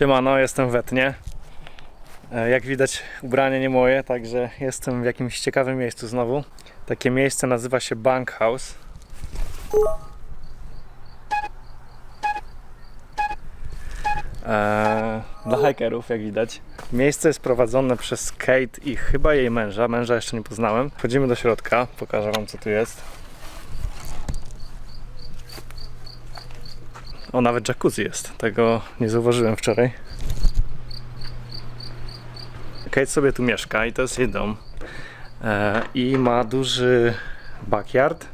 Siemano, jestem w Etnie. E, Jak widać ubranie nie moje, także jestem w jakimś ciekawym miejscu znowu. Takie miejsce nazywa się Bank House. Dla hikerów, jak widać. Miejsce jest prowadzone przez Kate i chyba jej męża. Męża jeszcze nie poznałem. Wchodzimy do środka, pokażę wam co tu jest. O, nawet jacuzzi jest. Tego nie zauważyłem wczoraj. Kate sobie tu mieszka i to jest jej dom. E, I ma duży backyard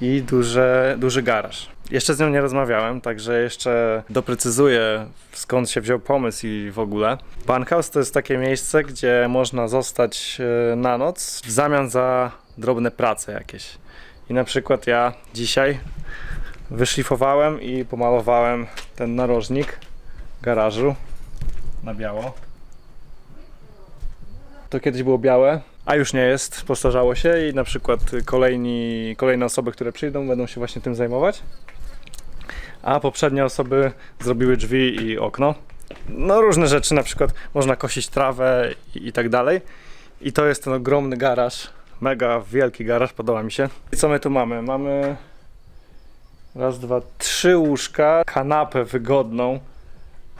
i duże, duży garaż. Jeszcze z nią nie rozmawiałem, także jeszcze doprecyzuję skąd się wziął pomysł i w ogóle. Bunkhouse to jest takie miejsce, gdzie można zostać e, na noc w zamian za drobne prace jakieś. I na przykład ja dzisiaj wyszlifowałem i pomalowałem ten narożnik garażu na biało. To kiedyś było białe, a już nie jest, postarzało się i na przykład kolejni, kolejne osoby, które przyjdą będą się właśnie tym zajmować. A poprzednie osoby zrobiły drzwi i okno. No różne rzeczy, na przykład można kosić trawę i, i tak dalej. I to jest ten ogromny garaż, mega wielki garaż, podoba mi się. I co my tu mamy? Mamy raz, dwa, trzy łóżka, kanapę wygodną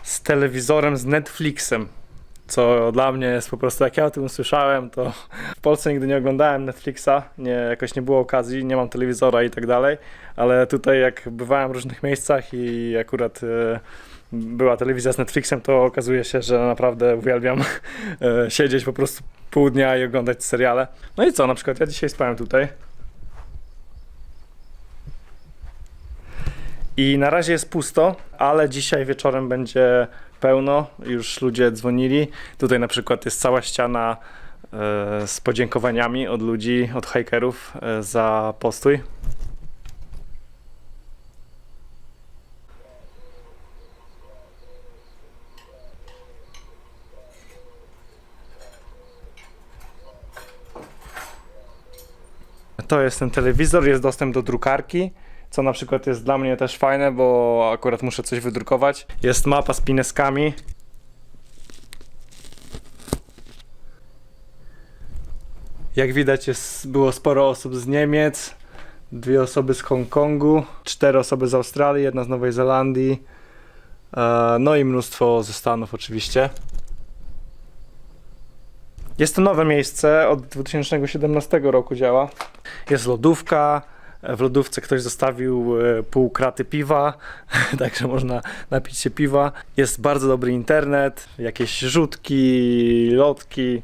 z telewizorem z Netflixem co dla mnie jest po prostu, jak ja o tym usłyszałem, to w Polsce nigdy nie oglądałem Netflixa, nie, jakoś nie było okazji, nie mam telewizora i tak dalej, ale tutaj jak bywałem w różnych miejscach i akurat e, była telewizja z Netflixem, to okazuje się, że naprawdę uwielbiam e, siedzieć po prostu pół dnia i oglądać seriale. No i co, na przykład ja dzisiaj spałem tutaj. I na razie jest pusto, ale dzisiaj wieczorem będzie pełno. Już ludzie dzwonili. Tutaj na przykład jest cała ściana e, z podziękowaniami od ludzi, od hikerów e, za postój. To jest ten telewizor, jest dostęp do drukarki, co na przykład jest dla mnie też fajne, bo akurat muszę coś wydrukować. Jest mapa z pineskami. Jak widać jest, było sporo osób z Niemiec, dwie osoby z Hongkongu, cztery osoby z Australii, jedna z Nowej Zelandii, e, no i mnóstwo ze Stanów oczywiście. Jest to nowe miejsce, od 2017 roku działa. Jest lodówka, w lodówce ktoś zostawił e, pół kraty piwa, także można napić się piwa. Jest bardzo dobry internet, jakieś rzutki, lotki,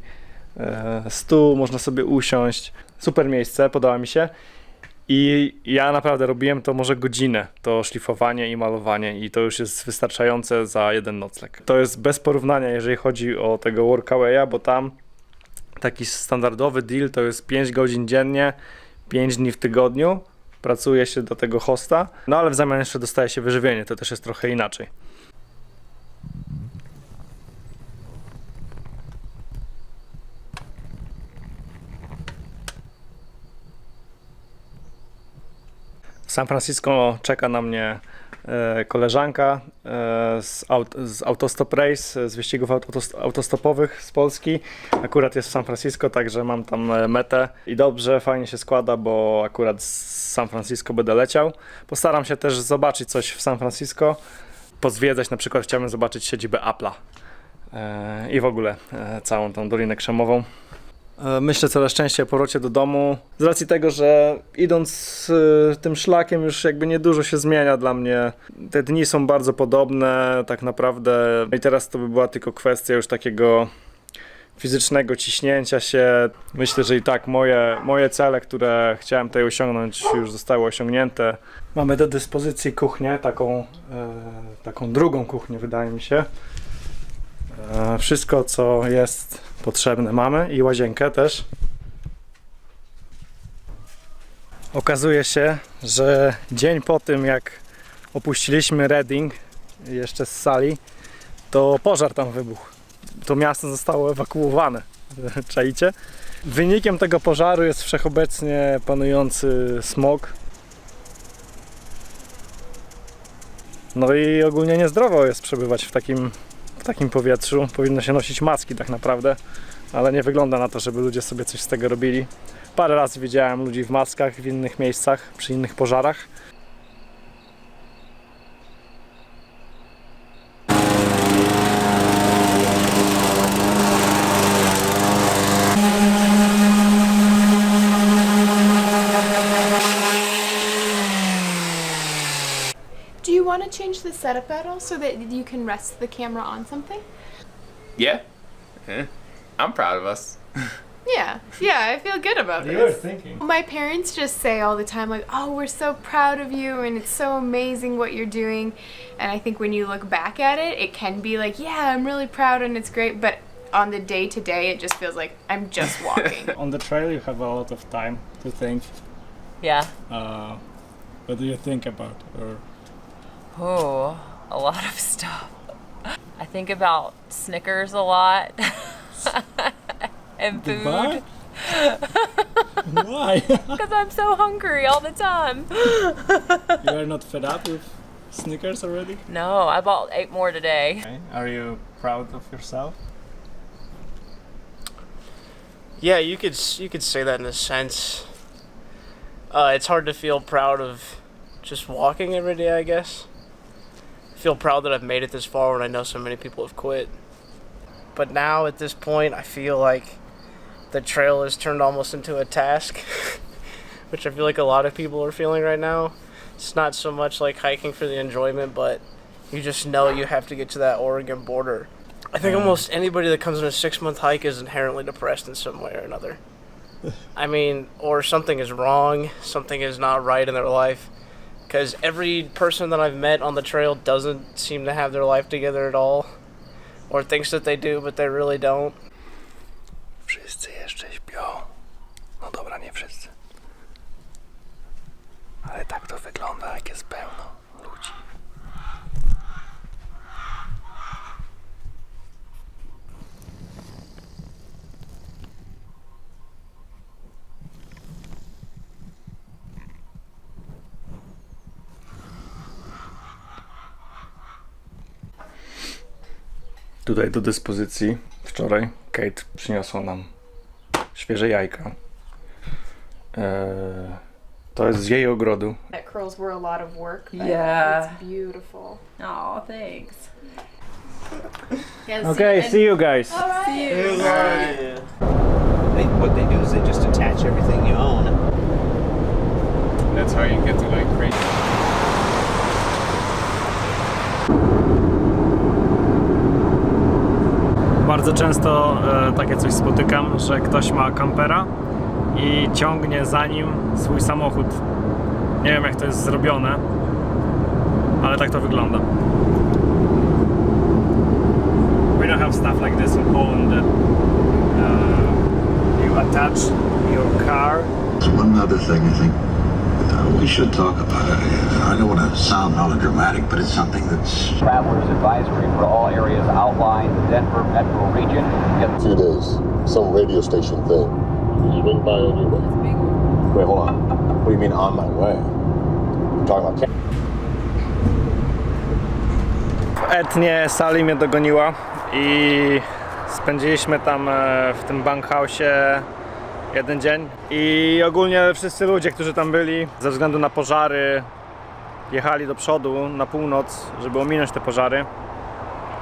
e, stół, można sobie usiąść. Super miejsce, podoba mi się. I ja naprawdę robiłem to może godzinę, to szlifowanie i malowanie i to już jest wystarczające za jeden nocleg. To jest bez porównania, jeżeli chodzi o tego workawaya, bo tam taki standardowy deal to jest 5 godzin dziennie, 5 dni w tygodniu, pracuje się do tego hosta, no ale w zamian jeszcze dostaje się wyżywienie, to też jest trochę inaczej. San Francisco czeka na mnie koleżanka e, z, aut, z Autostop Race, z wyścigów autos, autostopowych z Polski. Akurat jest w San Francisco, także mam tam e, metę i dobrze, fajnie się składa, bo akurat z San Francisco będę leciał. Postaram się też zobaczyć coś w San Francisco, pozwiedzać, na przykład chciałbym zobaczyć siedzibę Apple'a e, i w ogóle e, całą tą Dolinę Krzemową. E, Myślę coraz częściej o powrocie do domu, z racji tego, że idąc y, tym szlakiem już jakby niedużo się zmienia dla mnie. Te dni są bardzo podobne tak naprawdę i teraz to by była tylko kwestia już takiego fizycznego ciśnięcia się. Myślę, że i tak moje, moje cele, które chciałem tutaj osiągnąć już zostały osiągnięte. Mamy do dyspozycji kuchnię, taką, e, taką drugą kuchnię wydaje mi się. E, Wszystko, co jest potrzebne mamy i łazienkę też. Okazuje się, że dzień po tym, jak opuściliśmy Reading, jeszcze z sali, to pożar tam wybuchł. To miasto zostało ewakuowane. Czajcie? Wynikiem tego pożaru jest wszechobecnie panujący smog. No i ogólnie niezdrowo jest przebywać w takim w takim powietrzu. Powinno się nosić maski tak naprawdę, ale nie wygląda na to, żeby ludzie sobie coś z tego robili. Parę razy widziałem ludzi w maskach w innych miejscach, przy innych pożarach. Do you want to change the setup at all so that you can rest the camera on something? Yeah. Yeah. I'm proud of us. Yeah, yeah, I feel good about this. You are thinking. My parents just say all the time, like, oh, we're so proud of you and it's so amazing what you're doing. And I think when you look back at it, it can be like, yeah, I'm really proud and it's great. But on the day to day, it just feels like I'm just walking. On the trail you have a lot of time to think. Yeah. Uh, what do you think about? Or Oh, a lot of stuff. I think about Snickers a lot. and food Why? Why? because I'm so hungry all the time. you are not fed up with Snickers already? No, I bought eight more today. Are you proud of yourself? Yeah, you could you could say that in a sense. Uh, it's hard to feel proud of just walking every day. I guess. I feel proud that I've made it this far when I know so many people have quit. But now at this point, I feel like the trail has turned almost into a task, which I feel like a lot of people are feeling right now. It's not so much like hiking for the enjoyment, but you just know you have to get to that Oregon border. I think almost anybody that comes on a six month hike is inherently depressed in some way or another. I mean, or something is wrong, something is not right in their life. Because every person that I've met on the trail doesn't seem to have their life together at all. Or thinks that they do, but they really don't. Wszyscy jeszcze śpią. No dobra, nie wszyscy. Ale tak to wygląda, jak jest pełno ludzi. Tutaj do dyspozycji wczoraj Kate przyniosła nam świeże jajka. Eee, to jest z jej ogrodu. that curls were a lot of work. but Yeah. It's beautiful. Oh, thanks. Yeah, Okay, see you guys. They, what they do is they just attach everything you own. That's how you get to like crazy. Bardzo często e, takie coś spotykam, że ktoś ma kampera i ciągnie za nim swój samochód. Nie wiem jak to jest zrobione, ale tak to wygląda. We don't have stuff like this in Poland that uh, you attach your car one other thing I think we should talk about. it. I don't want to sound melodramatic, but it's something that's Travelers advisory for all areas outlined, the Denver metro region. Get few days. Some radio station thing. Swing by on your way. Wait, hold on. What do you mean on my way? You're talking about Cam- Etnie Sali mnie dogoniła i spędziliśmy tam w tym bunkhouse'ie jeden dzień i ogólnie wszyscy ludzie, którzy tam byli ze względu na pożary jechali do przodu na północ, żeby ominąć te pożary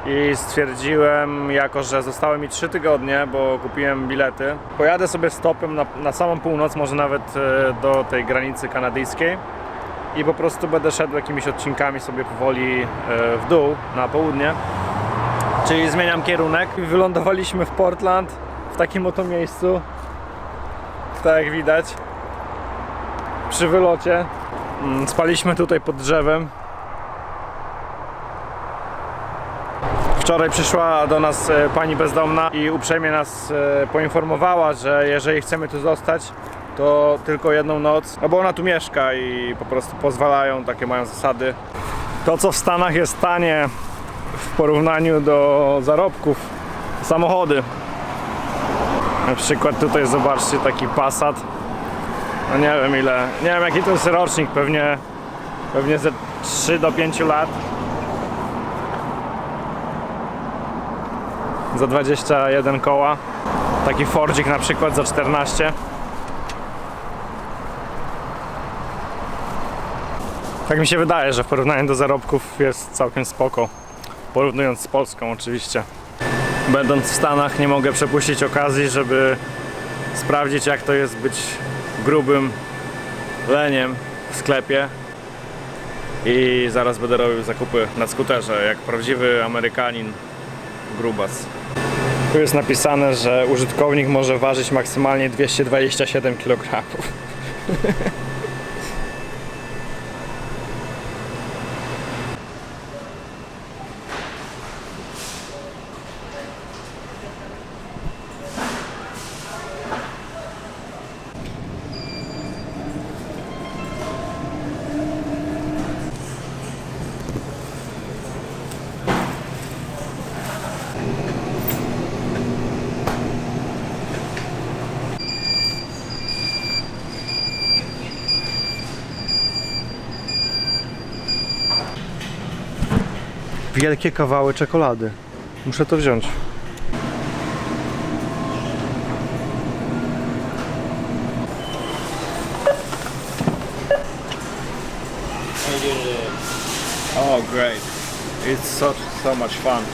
i stwierdziłem, jako że zostały mi 3 tygodnie, bo kupiłem bilety, pojadę sobie stopem na, na samą północ, może nawet e, do tej granicy kanadyjskiej i po prostu będę szedł jakimiś odcinkami sobie powoli e, w dół, na południe. Czyli zmieniam kierunek. Wylądowaliśmy w Portland, w takim oto miejscu. Tak jak widać. Przy wylocie. Mm, Spaliśmy tutaj pod drzewem. Wczoraj przyszła do nas e, pani bezdomna i uprzejmie nas e, poinformowała, że jeżeli chcemy tu zostać, to tylko jedną noc, no bo ona tu mieszka i po prostu pozwalają, takie mają zasady. To co w Stanach jest tanie w porównaniu do zarobków, samochody. Na przykład tutaj zobaczcie taki Passat. No nie wiem ile, nie wiem jaki to jest rocznik, pewnie, pewnie ze 3 do 5 lat. za 21 koła. Taki Fordzik na przykład za 14. Tak mi się wydaje, że w porównaniu do zarobków jest całkiem spoko. Porównując z Polską oczywiście. Będąc w Stanach nie mogę przepuścić okazji, żeby sprawdzić jak to jest być grubym leniem w sklepie. I zaraz będę robił zakupy na skuterze, jak prawdziwy Amerykanin grubas. Tu jest napisane, że użytkownik może ważyć maksymalnie 227 kg. Wielkie kawały czekolady. Muszę to wziąć. Oh great. It's so so much fun.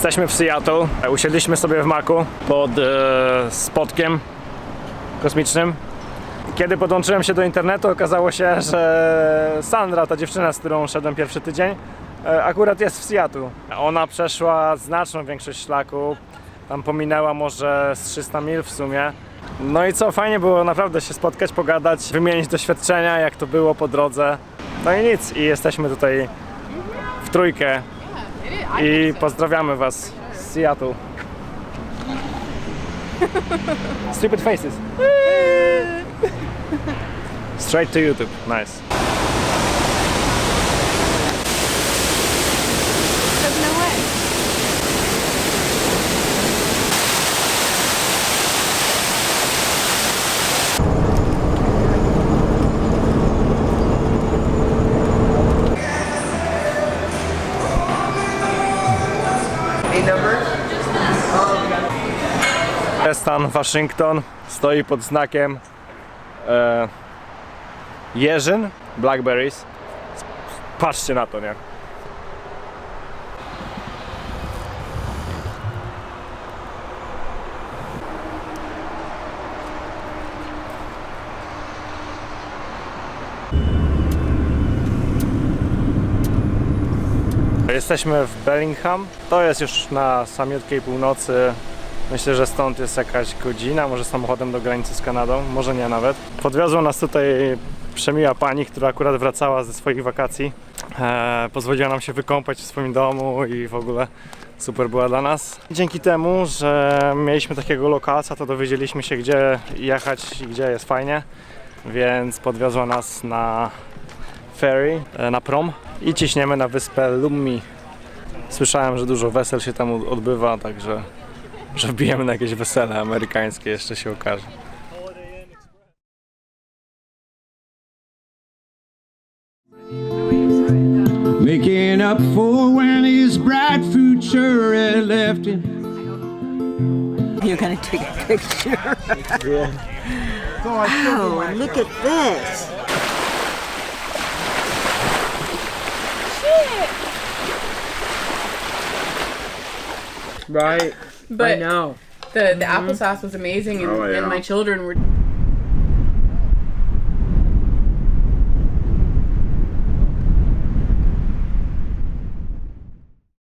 Jesteśmy w Seattle. Usiedliśmy sobie w maku pod e, spotkiem kosmicznym. Kiedy podłączyłem się do internetu, okazało się, że Sandra, ta dziewczyna, z którą szedłem pierwszy tydzień, e, akurat jest w Seattle. Ona przeszła znaczną większość szlaku. Tam pominęła może z 300 mil w sumie. No i co, fajnie było naprawdę się spotkać, pogadać, wymienić doświadczenia, jak to było po drodze. No i nic, i jesteśmy tutaj w trójkę i pozdrawiamy Was z Seattle. Stupid faces. Straight to YouTube. Nice. Waszyngton stoi pod znakiem e, blackberries. Patrzcie na to, nie? Jesteśmy w Bellingham. To jest już na samiutkiej północy. Myślę, że stąd jest jakaś godzina, może samochodem do granicy z Kanadą, może nie nawet. Podwiozła nas tutaj przemiła pani, która akurat wracała ze swoich wakacji. E, pozwoliła nam się wykąpać w swoim domu i w ogóle super była dla nas. Dzięki temu, że mieliśmy takiego lokalca, to dowiedzieliśmy się, gdzie jechać i gdzie jest fajnie, więc podwiozła nas na ferry, e, na prom i ciśniemy na wyspę Lummi. Słyszałem, że dużo wesel się tam odbywa, także że wbijemy na jakieś wesele amerykańskie, jeszcze się okaże. Making up for when his bright future had left him. You're gonna take a picture. Oh, look at this. Right. But I know. the the mm-hmm. applesauce was amazing, and, Oh, yeah. and my children were